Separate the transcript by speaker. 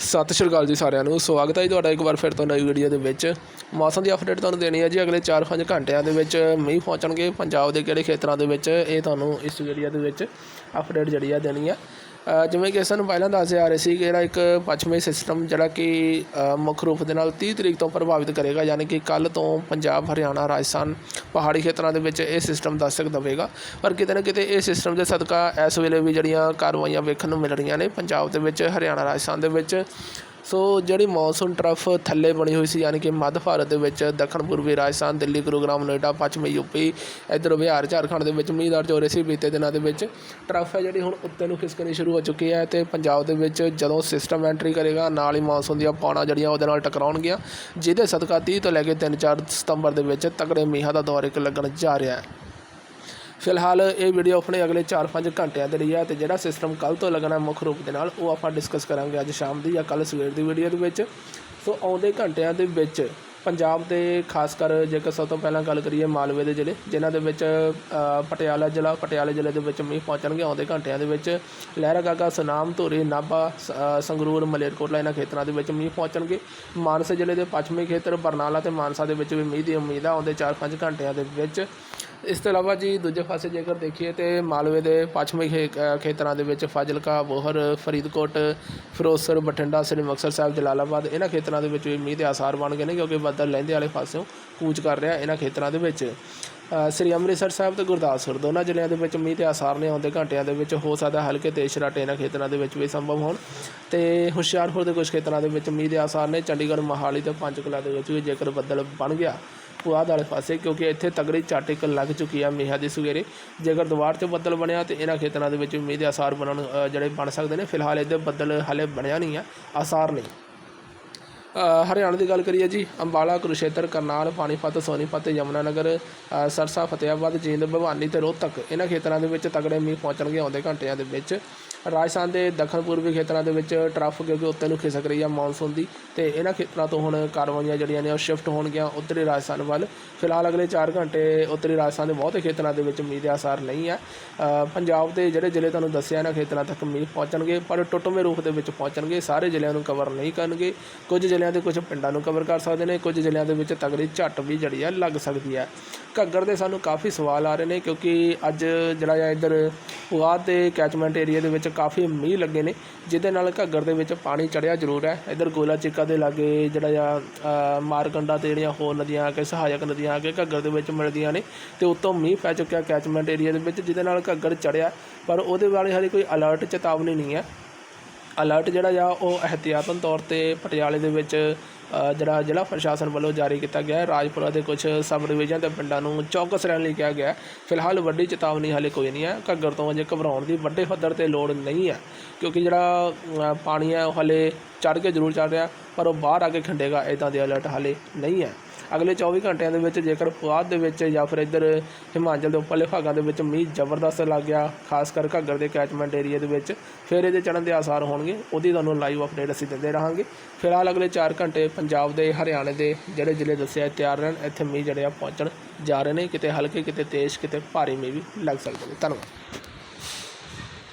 Speaker 1: ਸਤਿ ਸ਼੍ਰੀ ਅਕਾਲ ਜੀ ਸਾਰਿਆਂ ਨੂੰ। ਸਵਾਗਤ ਹੈ ਜੀ ਤੁਹਾਡਾ ਇੱਕ ਵਾਰ ਫਿਰ ਤੋਂ ਨਵੀਂ ਵੀਡੀਓ ਦੇ ਵਿੱਚ। ਮੌਸਮ ਦੀ ਅਪਡੇਟ ਤੁਹਾਨੂੰ ਦੇਣੀ ਹੈ ਜੀ। ਅਗਲੇ 4-5 ਘੰਟਿਆਂ ਦੇ ਵਿੱਚ ਮੀਂਹ ਪਹੁੰਚਣਗੇ ਪੰਜਾਬ ਦੇ ਕਿਹੜੇ ਖੇਤਰਾਂ ਦੇ ਵਿੱਚ, ਇਹ ਤੁਹਾਨੂੰ ਇਸ ਵੀਡੀਓ ਦੇ ਵਿੱਚ ਅਪਡੇਟ ਜਿਹੜੀ ਆ ਦੇਣੀ ਹੈ। ਜਿਵੇਂ ਕਿ ਸਾਨੂੰ ਪਹਿਲਾਂ ਦੱਸੇ ਆ ਰਹੇ ਸੀ ਕਿ ਇਹਦਾ ਇੱਕ ਪੱਛਮੀ ਸਿਸਟਮ ਜਿਹੜਾ ਕਿ ਮੁੱਖ ਰੂਪ ਦੇ ਨਾਲ 30 ਤਰੀਕ ਤੋਂ ਪ੍ਰਭਾਵਿਤ ਕਰੇਗਾ, ਯਾਨੀ ਕਿ ਕੱਲ ਤੋਂ ਪੰਜਾਬ, ਹਰਿਆਣਾ, ਰਾਜਸਥਾਨ ਪਹਾੜੀ ਖੇਤਰਾਂ ਦੇ ਵਿੱਚ ਇਹ ਸਿਸਟਮ ਦਸਤਕ ਦੇਵੇਗਾ। ਪਰ ਕਿਤੇ ਨਾ ਕਿਤੇ ਇਹ ਸਿਸਟਮ ਦੇ ਸਦਕਾ ਇਸ ਵੇਲੇ ਵੀ ਜਿਹੜੀਆਂ ਕਾਰਵਾਈਆਂ ਵੇਖਣ ਨੂੰ ਮਿਲ ਰਹੀਆਂ ਨੇ, ਪੰਜਾਬ ਦੇ ਵਿੱਚ, ਹਰਿਆਣਾ, ਰਾਜਸਥਾਨ ਦੇ ਵਿੱਚ। ਸੋ ਜਿਹੜੀ ਮੌਨਸੂਨ ਟਰਫ ਥੱਲੇ ਬਣੀ ਹੋਈ ਸੀ, ਯਾਨੀ ਕਿ ਮੱਧ ਭਾਰਤ ਦੇ ਵਿੱਚ, ਦੱਖਣ ਪੂਰਬੀ, ਰਾਜਸਥਾਨ, ਦਿੱਲੀ, ਗੁਰੂਗ੍ਰਾਮ, ਨੋਇਡਾ, ਪੱਛਮੀ ਯੂਪੀ, ਇੱਧਰ ਬਿਹਾਰ, ਝਾਰਖੰਡ ਦੇ ਵਿੱਚ ਮੀਂਹ ਦਰਜ ਹੋ ਰਹੇ ਸੀ ਬੀਤੇ ਦਿਨਾਂ ਦੇ ਵਿੱਚ। ਟਰਫ ਹੈ ਜਿਹੜੀ ਹੁਣ ਉੱਤੇ ਨੂੰ ਖਿਸਕਣੀ ਸ਼ੁਰੂ ਹੋ ਚੁੱਕੀ ਹੈ ਤੇ ਪੰਜਾਬ ਦੇ ਵਿੱਚ ਜਦੋਂ ਸਿਸਟਮ ਐਂਟਰੀ ਕਰੇਗਾ, ਨਾਲ ਹੀ ਮੌਨਸੂਨ ਦੀਆਂ ਪੌਣਾ ਜਿਹੜੀਆਂ ਉਹਦੇ ਨਾਲ ਟਕਰਾਉਣਗੀਆਂ, ਜਿਹਦੇ ਸਦਕਾ 30 ਤੋਂ ਲੈ ਕੇ 3-4 ਸਤੰਬਰ ਦੇ ਵਿੱਚ ਤਕੜੇ ਮੀਂਹਾਂ ਦਾ ਦੌਰ ਇੱਕ ਲੱਗਣ ਜਾ ਰਿਹਾ ਹੈ। ਫਿਲਹਾਲ ਇਹ ਵੀਡੀਓ ਆਪਣੇ ਅਗਲੇ 4-5 ਘੰਟਿਆਂ ਦੇ ਲਈ ਹੈ ਤੇ ਜਿਹੜਾ ਸਿਸਟਮ ਕੱਲ ਤੋਂ ਲੱਗਣਾ ਮੁੱਖ ਰੂਪ ਦੇ ਨਾਲ, ਉਹ ਆਪਾਂ ਡਿਸਕਸ ਕਰਾਂਗੇ ਅੱਜ ਸ਼ਾਮ ਦੀ ਜਾਂ ਕੱਲ ਸਵੇਰ ਦੀ ਵੀਡੀਓ ਦੇ ਵਿੱਚ। ਸੋ ਆਉਂਦੇ ਘੰਟਿਆਂ ਦੇ ਵਿੱਚ ਪੰਜਾਬ ਦੇ ਖਾਸ ਕਰ ਜੇਕਰ ਸਭ ਤੋਂ ਪਹਿਲਾਂ ਗੱਲ ਕਰੀਏ ਮਾਲਵੇ ਦੇ ਜ਼ਿਲ੍ਹੇ, ਜਿਨ੍ਹਾਂ ਦੇ ਵਿੱਚ ਪਟਿਆਲਾ ਜ਼ਿਲ੍ਹਾ, ਪਟਿਆਲੇ ਜ਼ਿਲ੍ਹੇ ਦੇ ਵਿੱਚ ਮੀਂਹ ਪਹੁੰਚਣਗੇ ਆਉਂਦੇ ਘੰਟਿਆਂ ਦੇ ਵਿੱਚ। ਲਹਿਰਾਗਾਗਾ ਸੁਨਾਮ, ਧੂਰੀ, ਨਾਭਾ, ਸ- ਸੰਗਰੂਰ, ਮਲੇਰਕੋਟਲਾ ਇਹਨਾਂ ਖੇਤਰਾਂ ਦੇ ਵਿੱਚ ਮੀਂਹ ਪਹੁੰਚਣਗੇ। ਮਾਨਸਾ ਜ਼ਿਲ੍ਹੇ ਦੇ ਪੱਛਮੀ ਖੇਤਰ ਬਰਨਾਲਾ ਤੇ ਮਾਨਸਾ ਦੇ ਵਿੱਚ ਵੀ ਮੀਂਹ ਦੀ ਉਮੀਦ ਆ ਆਉਂਦੇ 4-5 ਘੰਟਿਆਂ ਦੇ ਵਿੱਚ। ਇਸ ਤੋਂ ਇਲਾਵਾ ਜੀ ਦੂਜੇ ਪਾਸੇ ਜੇਕਰ ਦੇਖੀਏ ਤੇ ਮਾਲਵੇ ਦੇ ਪੱਛਮੀ ਖੇ- ਖੇਤਰਾਂ ਦੇ ਵਿੱਚ ਫਾਜ਼ਿਲਕਾ, ਬੋਹਰ, ਫਰੀਦਕੋਟ, ਫਿਰੋਜ਼ਪੁਰ, ਬਠਿੰਡਾ, ਸ੍ਰੀ ਮੁਕਤਸਰ ਸਾਹਿਬ, ਜਲਾਲਾਬਾਦ ਇਹਨਾਂ ਖੇਤਰਾਂ ਦੇ ਵਿੱਚ ਵੀ ਮੀਂਹ ਦੇ ਆਸਾਰ ਬਣ ਗਏ ਨੇ ਕਿਉਂਕਿ ਬੱਦਲ ਲਹਿੰਦੇ ਵਾਲੇ ਪਾਸਿਓਂ ਕੂਚ ਕਰ ਰਿਹਾ ਇਹਨਾਂ ਖੇਤਰਾਂ ਦੇ ਵਿੱਚ। ਸ੍ਰੀ ਅੰਮ੍ਰਿਤਸਰ ਸਾਹਿਬ ਤੇ ਗੁਰਦਾਸਪੁਰ ਦੋਨਾਂ ਜ਼ਿਲ੍ਹਿਆਂ ਦੇ ਵਿੱਚ ਮੀਂਹ ਦੇ ਆਸਾਰ ਨੇ, ਆਉਂਦੇ ਘੰਟਿਆਂ ਦੇ ਵਿੱਚ ਹੋ ਸਕਦਾ ਹਲਕੇ ਤੇਜ਼ ਸ਼ਰਾਟੇ ਇਹਨਾਂ ਖੇਤਰਾਂ ਦੇ ਵਿੱਚ ਵੀ ਸੰਭਵ ਹੋਣ। ਤੇ ਹੁਸ਼ਿਆਰਪੁਰ ਦੇ ਕੁਝ ਖੇਤਰਾਂ ਦੇ ਵਿੱਚ ਮੀਂਹ ਦੇ ਆਸਾਰ ਨੇ, ਚੰਡੀਗੜ੍ਹ, ਮੋਹਾਲੀ ਤੇ ਪੰਚਕੂਲਾ ਦੇ ਵਿੱਚ ਵੀ ਜੇਕਰ ਬੱਦਲ ਬਣ ਗਿਆ ਪੁਆਧ ਵਾਲੇ ਪਾਸੇ, ਕਿਉਂਕਿ ਇੱਥੇ ਤਗੜੀ ਝੱਟ ਇੱਕ ਲੱਗ ਚੁੱਕੀ ਆ ਮੀਂਹਾਂ ਦੀ ਸਵੇਰੇ। ਜੇਕਰ ਦੁਬਾਰ 'ਚ ਬੱਦਲ ਬਣਿਆ ਤੇ ਇਹਨਾਂ ਖੇਤਰਾਂ ਦੇ ਵਿੱਚ ਮੀਂਹ ਦੇ ਆਸਾਰ ਬਣਨ ਜਿਹੜੇ ਬਣ ਸਕਦੇ ਨੇ, ਫਿਲਹਾਲ ਇਹਦੇ ਬੱਦਲ ਹਾਲੇ ਬਣਿਆ ਨਹੀਂ ਆ, ਆਸਾਰ ਨਹੀਂ। ਹਰਿਆਣਾ ਦੀ ਗੱਲ ਕਰੀਏ ਜੀ, ਅੰਬਾਲਾ ਕੁਰੂਸ਼ੇਤਰ ਕਰਨਾਲ, ਪਾਣੀਪਤ, ਸੋਨੀਪਤ ਤੇ ਯਮੁਨਾਨਗਰ ਸਰਸਾ ਫਤਿਆਬਾਦ ਜੀਂਦ, ਭਵਾਨੀ ਤੇ ਰੋਹਤਕ, ਇਹਨਾਂ ਖੇਤਰਾਂ ਦੇ ਵਿੱਚ ਤਗੜੇ ਮੀਂਹ ਪਹੁੰਚਣਗੇ ਆਉਂਦੇ ਘੰਟਿਆਂ ਦੇ ਵਿੱਚ। ਰਾਜਸਥਾਨ ਦੇ ਦੱਖਣ ਪੂਰਬੀ ਖੇਤਰਾਂ ਦੇ ਵਿੱਚ ਟਰਫ ਕਿਉਂਕਿ ਉੱਤੇ ਨੂੰ ਖਿਸਕ ਰਹੀ ਆ ਮੌਨਸੂਨ ਦੀ ਤੇ ਇਹਨਾਂ ਖੇਤਰਾਂ ਤੋਂ ਹੁਣ ਕਾਰਵਾਈਆਂ ਜਿਹੜੀਆਂ ਨੇ ਉਹ ਸ਼ਿਫਟ ਹੋਣਗੀਆਂ ਉੱਤਰੀ ਰਾਜਸਥਾਨ ਵੱਲ। ਫਿਲਹਾਲ ਅਗਲੇ 4 ਘੰਟੇ ਉੱਤਰੀ ਰਾਜਸਥਾਨ ਦੇ ਬਹੁਤੇ ਖੇਤਰਾਂ ਦੇ ਵਿੱਚ ਮੀਂਹ ਦੇ ਆਸਾਰ ਨਹੀਂ ਆ। ਪੰਜਾਬ ਦੇ ਜਿਹੜੇ ਜ਼ਿਲ੍ਹੇ ਤੁਹਾਨੂੰ ਦੱਸਿਆ ਇਹਨਾਂ ਖੇਤਰਾਂ ਤੱਕ ਮੀਂਹ ਪਹੁੰਚਣਗੇ, ਪਰ ਟੁੱਟਵੇਂ ਰੂਪ ਦੇ ਵਿੱਚ ਪਹੁੰਚਣਗੇ। ਸਾਰੇ ਜ਼ਿਲ੍ਹਿਆਂ ਨੂੰ ਕਵਰ ਨਹੀਂ ਕਰਨਗੇ। ਕੁਝ ਜ਼ਿਲ੍ਹਿਆਂ ਦੇ ਕੁਝ ਪਿੰਡਾਂ ਨੂੰ ਕਵਰ ਕਰ ਸਕਦੇ ਨੇ, ਕੁਝ ਜ਼ਿਲ੍ਹਿਆਂ ਦੇ ਵਿੱਚ ਤਗੜੀ ਝੱਟ ਵੀ ਜਿਹੜੀ ਆ ਲੱਗ ਸਕਦੀ ਹੈ ਘੱਗਰ ਦੇ ਸਾਨੂੰ ਕਾਫੀ ਸਵਾਲ ਆ ਰਹੇ ਨੇ ਕਿਉਂਕਿ ਅੱਜ ਜਿਹੜਾ ਆ ਇੱਧਰ ਪੁਆਧ ਦੇ ਕੈਚਮੈਂਟ ਏਰੀਆ ਦੇ ਵਿੱਚ ਕਾਫੀ ਮੀਂਹ ਲੱਗੇ ਨੇ, ਜਿਹਦੇ ਨਾਲ ਘੱਗਰ ਦੇ ਵਿੱਚ ਪਾਣੀ ਚੜਿਆ ਜ਼ਰੂਰ ਹੈ। ਇੱਧਰ ਗੋਲਾ ਚਿੱਕਾ ਦੇ ਲਾਗੇ ਜਿਹੜਾ ਆ ਮਾਰਕੰਡਾ ਤੇ ਜਿਹੜੀਆਂ ਹੋਰ ਨਦੀਆਂ ਆ ਕੇ, ਸਹਾਇਕ ਨਦੀਆਂ ਆ ਕੇ ਘੱਗਰ ਦੇ ਵਿੱਚ ਮਿਲਦੀਆਂ ਨੇ ਤੇ ਉੱਤੋਂ ਮੀਂਹ ਪੈ ਚੁੱਕਿਆ ਕੈਚਮੈਂਟ ਏਰੀਆ ਦੇ ਵਿੱਚ, ਜਿਹਦੇ ਨਾਲ ਘੱਗਰ ਚੜਿਆ ਪਰ ਉਹਦੇ ਬਾਰੇ ਹਾਲੇ ਕੋਈ ਅਲਰਟ ਚੇਤਾਵਨੀ ਨਹੀਂ ਹੈ। ਅਲਰਟ ਜਿਹੜਾ ਆ, ਉਹ ਅਹਤਿਆਤਨ ਤੌਰ ਤੇ ਪਟਿਆਲੇ ਦੇ ਵਿੱਚ ਜਿਹੜਾ ਜ਼ਿਲ੍ਹਾ ਪ੍ਰਸ਼ਾਸਨ ਵੱਲੋਂ ਜਾਰੀ ਕੀਤਾ ਗਿਆ ਹੈ। ਰਾਜਪੁਰਾ ਦੇ ਕੁਝ ਸਬ ਡਿਵੀਜ਼ਨ ਦੇ ਪਿੰਡਾਂ ਨੂੰ ਚੌਕਸ ਰਹਿਣ ਲਈ ਕਿਹਾ ਗਿਆ ਫਿਲਹਾਲ ਵੱਡੀ ਚੇਤਾਵਨੀ ਹਾਲੇ ਕੋਈ ਨਹੀਂ ਹੈ। ਘੱਗਰ ਤੋਂ ਅਜੇ ਘਬਰਾਉਣ ਦੀ ਵੱਡੇ ਪੱਧਰ ਤੇ ਲੋੜ ਨਹੀਂ ਹੈ, ਕਿਉਂਕਿ ਜਿਹੜਾ ਪਾਣੀ ਹੈ, ਉਹ ਹਾਲੇ ਚੜ ਕੇ ਜ਼ਰੂਰ ਚੜ ਰਿਹਾ, ਪਰ ਉਹ ਬਾਹਰ ਆ ਕੇ ਖੰਡੇਗਾ ਇਦਾਂ ਦੇ ਅਲਰਟ ਹਾਲੇ ਨਹੀਂ ਹੈ। ਅਗਲੇ 24 ਘੰਟਿਆਂ ਦੇ ਵਿੱਚ ਜੇਕਰ ਪੁਆਧ ਦੇ ਵਿੱਚ ਜਾਂ ਫਿਰ ਇੱਧਰ ਹਿਮਾਚਲ ਦੇ ਉੱਪਰਲੇ ਭਾਗਾਂ ਦੇ ਵਿੱਚ ਮੀਂਹ ਜ਼ਬਰਦਸਤ ਲੱਗ ਗਿਆ, ਖਾਸ ਕਰ ਘੱਗਰ ਦੇ ਕੈਚਮੈਂਟ ਏਰੀਆ ਦੇ ਵਿੱਚ, ਫਿਰ ਇਹਦੇ ਚੜਨ ਦੇ ਆਸਾਰ ਹੋਣਗੇ, ਉਹਦੀ ਤੁਹਾਨੂੰ ਲਾਈਵ ਅਪਡੇਟ ਅਸੀਂ ਦਿੰਦੇ ਰਹਾਂਗੇ। ਫਿਲਹਾਲ ਅਗਲੇ 4 ਘੰਟੇ ਪੰਜਾਬ ਦੇ, ਹਰਿਆਣੇ ਦੇ ਜਿਹੜੇ ਜ਼ਿਲ੍ਹੇ ਦੱਸਿਆ ਤਿਆਰ ਰਹਿਣ, ਇੱਥੇ ਮੀਂਹ ਜਿਹੜੇ ਆ ਪਹੁੰਚਣ ਜਾ ਰਹੇ ਨੇ, ਕਿਤੇ ਹਲਕੇ, ਕਿਤੇ ਤੇਜ਼, ਕਿਤੇ ਭਾਰੀ ਮੀਂਹ ਵੀ ਲੱਗ ਸਕਦੇ ਨੇ। ਧੰਨਵਾਦ।